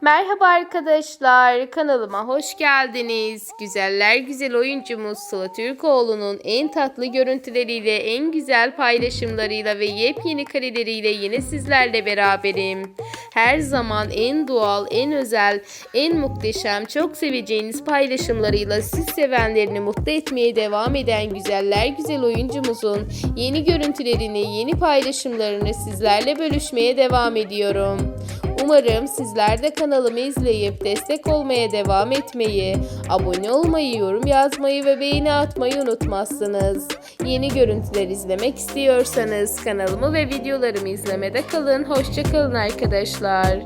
Merhaba arkadaşlar, kanalıma hoş geldiniz. Güzeller güzel oyuncumuz Sıla Türkoğlu'nun en tatlı görüntüleriyle, en güzel paylaşımlarıyla ve yepyeni kareleriyle yine sizlerle beraberim. Her zaman en doğal, en özel, en muhteşem, çok seveceğiniz paylaşımlarıyla siz sevenlerini mutlu etmeye devam eden güzeller güzel oyuncumuzun yeni görüntülerini, yeni paylaşımlarını sizlerle bölüşmeye devam ediyorum. Umarım sizler de kanalımı izleyip destek olmaya devam etmeyi, abone olmayı, yorum yazmayı ve beğeni atmayı unutmazsınız. Yeni görüntüler izlemek istiyorsanız kanalımı ve videolarımı izlemede kalın. Hoşçakalın arkadaşlar.